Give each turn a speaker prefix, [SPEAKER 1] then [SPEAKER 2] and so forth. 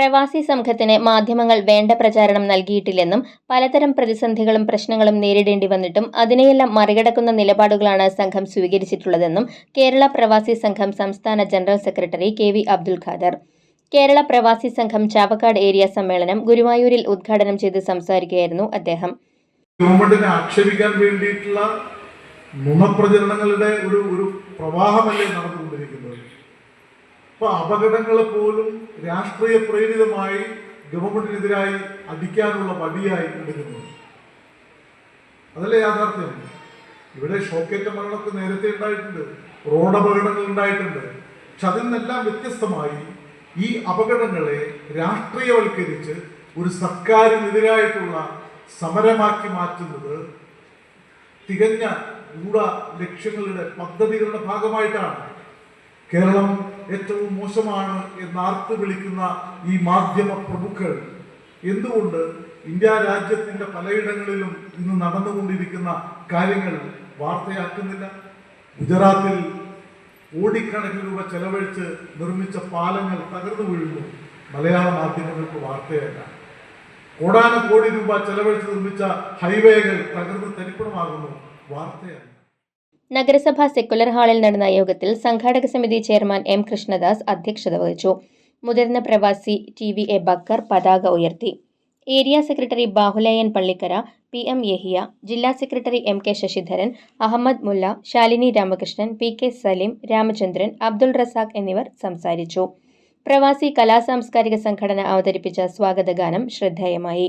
[SPEAKER 1] പ്രവാസി സംഘത്തിന് മാധ്യമങ്ങൾ വേണ്ട പ്രചാരണം നൽകിയിട്ടില്ലെന്നും പലതരം പ്രതിസന്ധികളും പ്രശ്നങ്ങളും നേരിടേണ്ടി വന്നിട്ടും അതിനെയെല്ലാം മറികടക്കുന്ന നിലപാടുകളാണ് സംഘം സ്വീകരിച്ചിട്ടുള്ളതെന്നും കേരള പ്രവാസി സംഘം സംസ്ഥാന general secretary K V Abdul Khader. Kerala Pravasi Sangham Chavakkad area സമ്മേളനം ഗുരുവായൂരിൽ ഉദ്ഘാടനം ചെയ്ത് സംസാരിക്കുകയായിരുന്നു അദ്ദേഹം.
[SPEAKER 2] ആക്ഷേപിക്കാൻ വേണ്ടിയിട്ടുള്ള ഒരു ഒരു പ്രവാഹമല്ലേ നടന്നുകൊണ്ടിരിക്കുന്നത്? അപ്പൊ അപകടങ്ങളെ പോലും രാഷ്ട്രീയ പ്രേരിതമായി ഗവൺമെന്റിനെതിരായി അടിക്കാനുള്ള വടിയായി എടുക്കുന്നത് അതല്ലേ യാഥാർത്ഥ്യം? ഇവിടെ ഷോക്കേറ്റ മരണമൊക്കെ നേരത്തെ ഉണ്ടായിട്ടുണ്ട് റോഡ് അപകടങ്ങൾ ഉണ്ടായിട്ടുണ്ട്. പക്ഷെ അതിൽ നിന്നെല്ലാം വ്യത്യസ്തമായി ഈ അപകടങ്ങളെ രാഷ്ട്രീയവൽക്കരിച്ച് ഒരു സർക്കാരിനെതിരായിട്ടുള്ള സമരമാക്കി മാറ്റുന്നത് തികഞ്ഞ ഗൂഢ ലക്ഷ്യങ്ങളുടെ പദ്ധതികളുടെ ഭാഗമായിട്ടാണ്. കേരളം ഏറ്റവും മോശമാണ് എന്നാർത്ത് വിളിക്കുന്ന ഈ മാധ്യമ പ്രമുഖർ എന്തുകൊണ്ട് ഇന്ത്യ രാജ്യത്തിന്റെ പലയിടങ്ങളിലും ഇന്ന് നടന്നുകൊണ്ടിരിക്കുന്ന കാര്യങ്ങൾ വാർത്തയാക്കുന്നില്ല? ഗുജറാത്തിൽ കോടിക്കണക്കിന് രൂപ ചെലവഴിച്ച് നിർമ്മിച്ച പാലങ്ങൾ തകർന്നു വീഴുന്നു. മലയാള മാധ്യമങ്ങൾക്ക് വാർത്തയല്ല. കോടാനുകോടി രൂപ ചെലവഴിച്ച് നിർമ്മിച്ച ഹൈവേകൾ തകർന്ന് തരിപ്പണമാകുന്നു. വാർത്തയല്ല.
[SPEAKER 1] നഗരസഭാ സെക്കുലർ ഹാളിൽ നടന്ന യോഗത്തിൽ സംഘാടക സമിതി ചെയർമാൻ എം കൃഷ്ണദാസ് അധ്യക്ഷത വഹിച്ചു. മുതിർന്ന പ്രവാസി ടി വി എ ബക്കർ പതാക ഉയർത്തി. Area secretary Bahulayan Pallikkara P M Yahiya ജില്ലാ secretary M K Sasidharan Ahammed Mulla Shalini Ramakrishnan P K Saleem Ramachandran Abdul Razak എന്നിവർ സംസാരിച്ചു. പ്രവാസി കലാസാംസ്കാരിക സംഘടന അവതരിപ്പിച്ച സ്വാഗതഗാനം ശ്രദ്ധേയമായി.